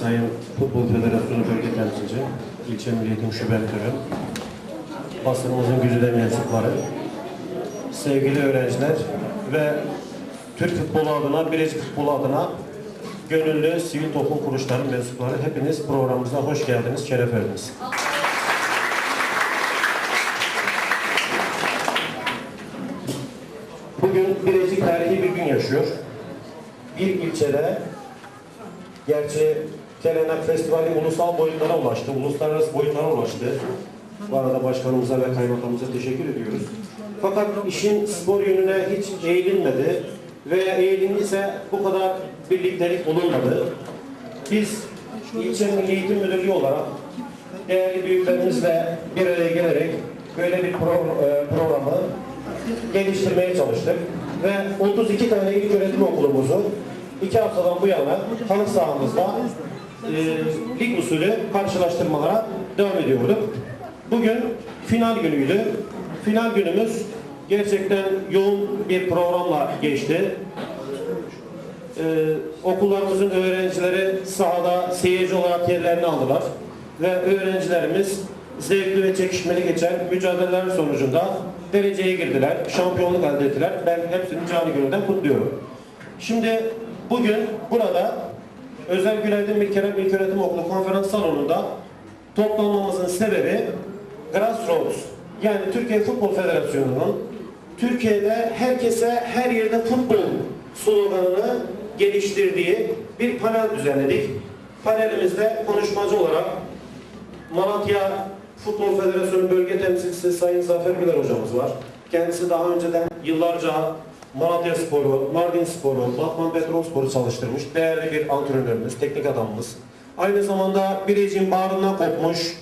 Sayın Futbol Federasyonu Bölge Temsilci, İlçe Milli Eğitim Şube Müdürü, basınımızın güzide mensupları, sevgili öğrenciler ve Türk futbolu adına, Bilecik futbolu adına gönüllü sivil toplum kuruluşları mensupları hepiniz programımıza hoş geldiniz, şeref verdiniz. Bugün Bilecik tarihi bir gün yaşıyor. Bir ilçede gerçi Kelenak Festivali ulusal boyutlara ulaştı, uluslararası boyutlara ulaştı. Bu arada başkanımıza ve kaymakamımıza teşekkür ediyoruz. Fakat işin spor yönüne hiç eğilinmedi veya eğilindiyse bu kadar birliktelik bulunmadı. Biz ilçe Milli Eğitim Müdürlüğü olarak değerli büyüklerimizle bir araya gelerek böyle bir pro- e, programı geliştirmeye çalıştık. Ve 32 tane ilk öğretim okulumuzu iki haftadan bu yana halı sahamızda e, lig usulü karşılaştırmalara devam ediyorduk. Bugün final günüydü. Final günümüz gerçekten yoğun bir programla geçti. Ee, okullarımızın öğrencileri sahada seyirci olarak yerlerini aldılar ve öğrencilerimiz zevkli ve çekişmeli geçen mücadeleler sonucunda dereceye girdiler, şampiyonluk elde ettiler. Ben hepsini canı gönülden kutluyorum. Şimdi bugün burada Özel Günaydın Bilkerem İlköğretim Okulu konferans salonunda toplanmamızın sebebi Grassroots yani Türkiye Futbol Federasyonu'nun Türkiye'de herkese her yerde futbol sloganını geliştirdiği bir panel düzenledik. Panelimizde konuşmacı olarak Malatya Futbol Federasyonu Bölge Temsilcisi Sayın Zafer Güler hocamız var. Kendisi daha önceden yıllarca Malatya Sporu, Mardin Sporu, Batman Petrol Sporu çalıştırmış. Değerli bir antrenörümüz, teknik adamımız. Aynı zamanda Bilecik'in bağrından kopmuş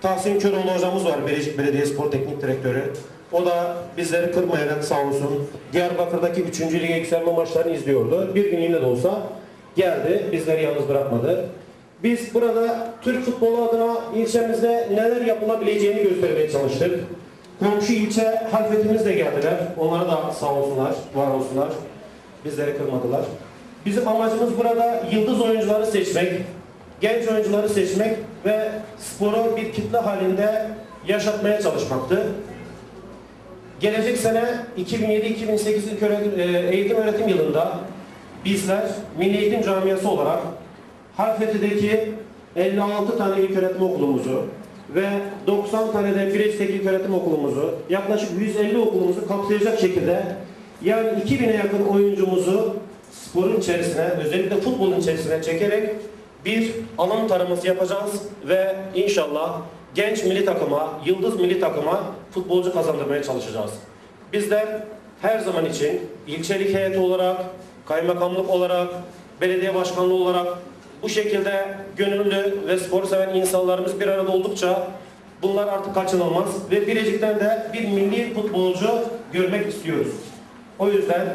Tahsin Köroğlu hocamız var, Bilecik Belediyespor Teknik Direktörü. O da bizleri kırmayarak sağ olsun Diyarbakır'daki 3. lige yükselme maçlarını izliyordu. Bir günlüğüne de olsa geldi, bizleri yalnız bırakmadı. Biz burada Türk futbolu adına ilçemizde neler yapılabileceğini göstermeye çalıştık. Komşu ilçe halfetimiz de geldiler. Onlara da sağ olsunlar, var olsunlar. Bizleri kırmadılar. Bizim amacımız burada yıldız oyuncuları seçmek, genç oyuncuları seçmek ve sporu bir kitle halinde yaşatmaya çalışmaktı. Gelecek sene 2007-2008 ilk öğretim- e, eğitim öğretim yılında bizler Milli Eğitim Camiası olarak Harfeti'deki 56 tane ilköğretim okulumuzu ve 90 tane de Bireç'teki ilköğretim okulumuzu yaklaşık 150 okulumuzu kapsayacak şekilde yani 2000'e yakın oyuncumuzu sporun içerisine özellikle futbolun içerisine çekerek bir alan taraması yapacağız ve inşallah genç milli takıma, yıldız milli takıma futbolcu kazandırmaya çalışacağız. Bizler her zaman için ilçelik heyeti olarak, kaymakamlık olarak, belediye başkanlığı olarak bu şekilde gönüllü ve spor seven insanlarımız bir arada oldukça bunlar artık kaçınılmaz ve Bilecik'ten de bir milli futbolcu görmek istiyoruz. O yüzden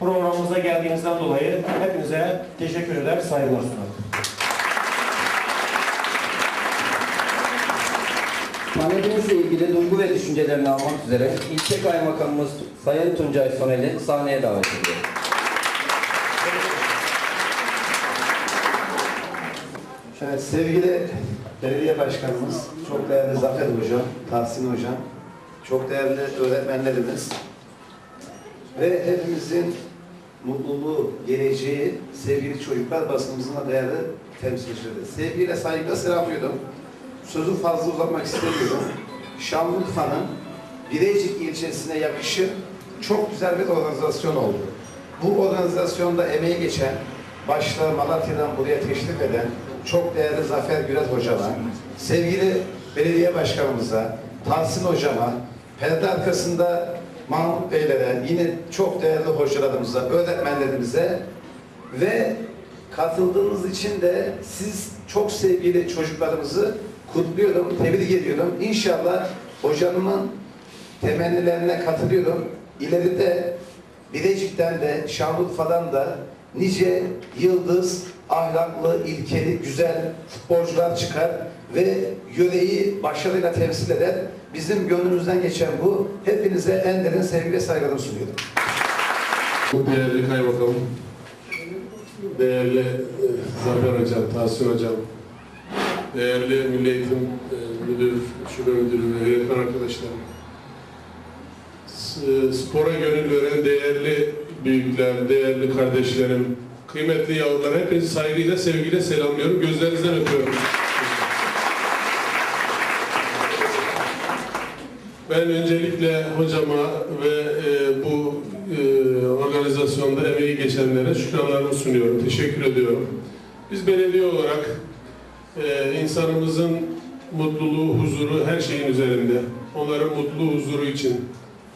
programımıza geldiğinizden dolayı hepinize teşekkür eder, saygılar sunarım. Panelimizle ilgili duygu ve düşüncelerini almak üzere ilçe kaymakamımız Sayın Tuncay Sonel'i sahneye davet ediyorum. Evet, sevgili belediye başkanımız, çok değerli Zafer Hocam, Tahsin Hocam, çok değerli öğretmenlerimiz ve hepimizin mutluluğu, geleceği sevgili çocuklar basınımızın değerli temsilcileri. Sevgiyle saygıyla selamlıyorum. Sözü fazla uzatmak istemiyorum. Şanlıurfa'nın Bilecik ilçesine yakışır çok güzel bir organizasyon oldu. Bu organizasyonda emeği geçen, başta Malatya'dan buraya teşrif eden çok değerli Zafer Güret hocama, sevgili belediye başkanımıza, Tahsin hocama, perde arkasında Mahmut Beylere, yine çok değerli hocalarımıza, öğretmenlerimize ve katıldığınız için de siz çok sevgili çocuklarımızı kutluyorum, tebrik ediyorum. İnşallah hocamın temennilerine katılıyorum. İleride Bilecik'ten de Şanlıurfa'dan da nice yıldız, ahlaklı, ilkeli, güzel futbolcular çıkar ve yöreyi başarıyla temsil eder. Bizim gönlümüzden geçen bu. Hepinize en derin sevgi ve saygılarımı sunuyorum. Çok değerli kaymakamım, değerli e, Zafer Hocam, Tahsin Hocam, değerli Milli Eğitim e, Müdür, Şube Müdürü ve öğretmen arkadaşlarım, S- spora gönül veren değerli büyükler, değerli kardeşlerim, kıymetli yavrular, hepinizi saygıyla, sevgiyle selamlıyorum. Gözlerinizden öpüyorum. Ben öncelikle hocama ve e, bu e, organizasyonda emeği geçenlere şükranlarımı sunuyorum. Teşekkür ediyorum. Biz belediye olarak e, insanımızın mutluluğu, huzuru her şeyin üzerinde. Onların mutluluğu, huzuru için.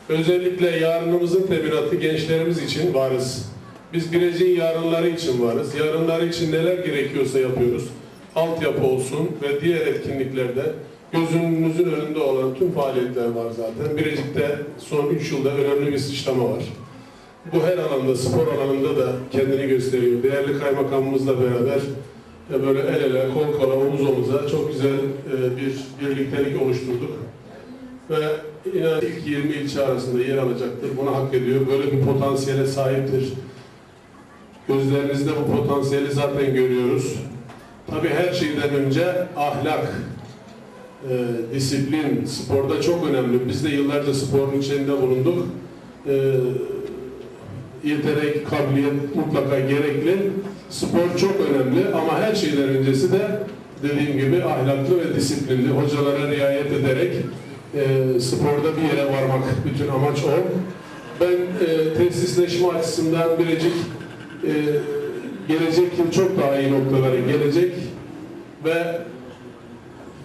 Özellikle yarınımızın teminatı gençlerimiz için varız. Biz Birecik'in yarınları için varız. Yarınları için neler gerekiyorsa yapıyoruz. Altyapı olsun ve diğer etkinliklerde gözünüzün önünde olan tüm faaliyetler var zaten. Birecik'te son 3 yılda önemli bir sıçrama var. Bu her alanda, spor alanında da kendini gösteriyor. Değerli kaymakamımızla beraber e, böyle el ele, kol kola, omuz omuza çok güzel e, bir birliktelik oluşturduk. Ve inan ilk 20 ilçe arasında yer alacaktır. Bunu hak ediyor. Böyle bir potansiyele sahiptir. Gözlerinizde bu potansiyeli zaten görüyoruz. Tabii her şeyden önce ahlak, e, disiplin sporda çok önemli. Biz de yıllarca sporun içinde bulunduk. E, yetenek, kabiliyet mutlaka gerekli. Spor çok önemli ama her şeyden öncesi de dediğim gibi ahlaklı ve disiplinli, hocalara riayet ederek e, sporda bir yere varmak bütün amaç o. Ben e, tesisleşme açısından Birecik e, gelecek yıl çok daha iyi noktalara gelecek ve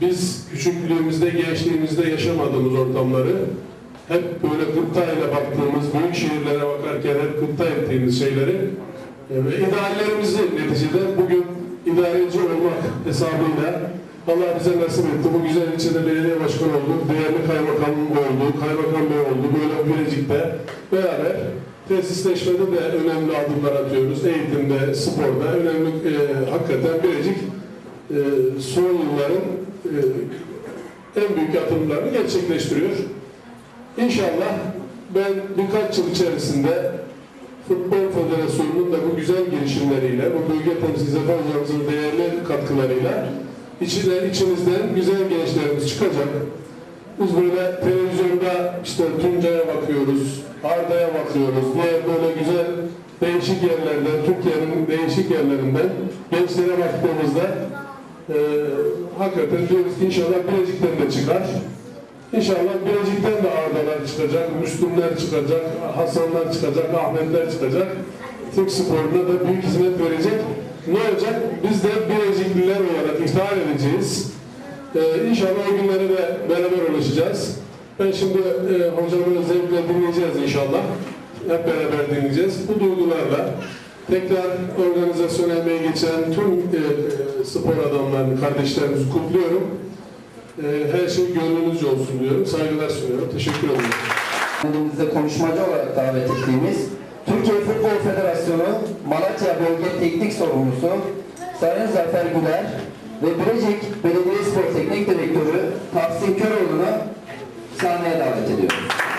biz küçüklüğümüzde, gençliğimizde yaşamadığımız ortamları hep böyle gıptayla baktığımız, büyük şehirlere bakarken hep gıpta ettiğimiz şeyleri e, ve ideallerimizi neticede bugün idareci olmak hesabıyla Allah bize nasip etti. Bu güzel ilçede belediye başkanı olduk, değerli kaymakamım oldu, kaymakam bey oldu, böyle Birecik'te beraber tesisleşmede de önemli adımlar atıyoruz. Eğitimde, sporda önemli, e, hakikaten Birecik e, son yılların e, en büyük atımlarını gerçekleştiriyor. İnşallah ben birkaç yıl içerisinde Futbol Federasyonu'nun da bu güzel girişimleriyle, bu bölge temsilcisi Zafer hocamızın değerli katkılarıyla içinden, içimizden güzel gençlerimiz çıkacak. Biz böyle televizyonda işte Tuncay'a bakıyoruz, Arda'ya bakıyoruz, diğer böyle güzel değişik yerlerden, Türkiye'nin değişik yerlerinden gençlere baktığımızda e, hakikaten diyoruz ki inşallah Bilecik'ten de çıkar. İnşallah Bilecik'ten de Arda'lar çıkacak, Müslümler çıkacak, Hasanlar çıkacak, Ahmetler çıkacak. Türk sporuna da büyük hizmet verecek. Ne olacak? Biz de Bilecikliler olarak iftihar edeceğiz. Ee, inşallah o günlere de beraber ulaşacağız. Ben şimdi e, hocamı zevkle dinleyeceğiz inşallah. Hep beraber dinleyeceğiz. Bu duygularla tekrar organizasyona emeği geçen tüm e, spor adamlarını, kardeşlerimizi kutluyorum. E, her şey gönlünüzce olsun diyorum. Saygılar sunuyorum. Teşekkür ederim. Kendimizde konuşmacı olarak davet ettiğimiz Türkiye Futbol Federasyonu Malatya Bölge Teknik Sorumlusu Sayın Zafer Güler ve Birecik Belediyespor Teknik Direktörü Tahsin Köroğlu'nu sahneye davet ediyoruz.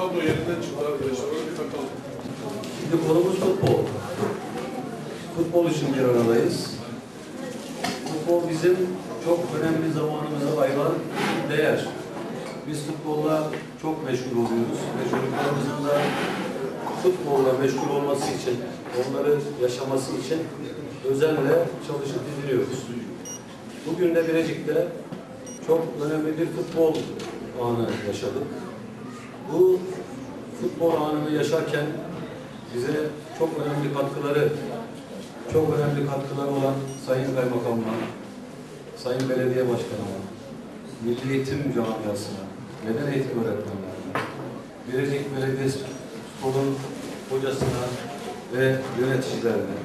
Kablo yerinden çıktı arkadaşlar. Öyle bir bakalım. Şimdi konumuz futbol. Futbol için bir aradayız. Futbol bizim çok önemli zamanımıza ayrılan bir değer. Biz futbolla çok meşgul oluyoruz ve çocuklarımızın da futbolla meşgul olması için, onları yaşaması için özenle çalışıp didiniyoruz. Bugün de Birecik'te çok önemli bir futbol anı yaşadık. Bu futbol anını yaşarken bize çok önemli katkıları, çok önemli katkıları olan Sayın Kaymakamıma, Sayın Belediye Başkanıma, Milli Eğitim Camiası'na, Beden Eğitim Öğretmenlerine, Birecik Belediyesi Spor'un hocasına ve yöneticilerine,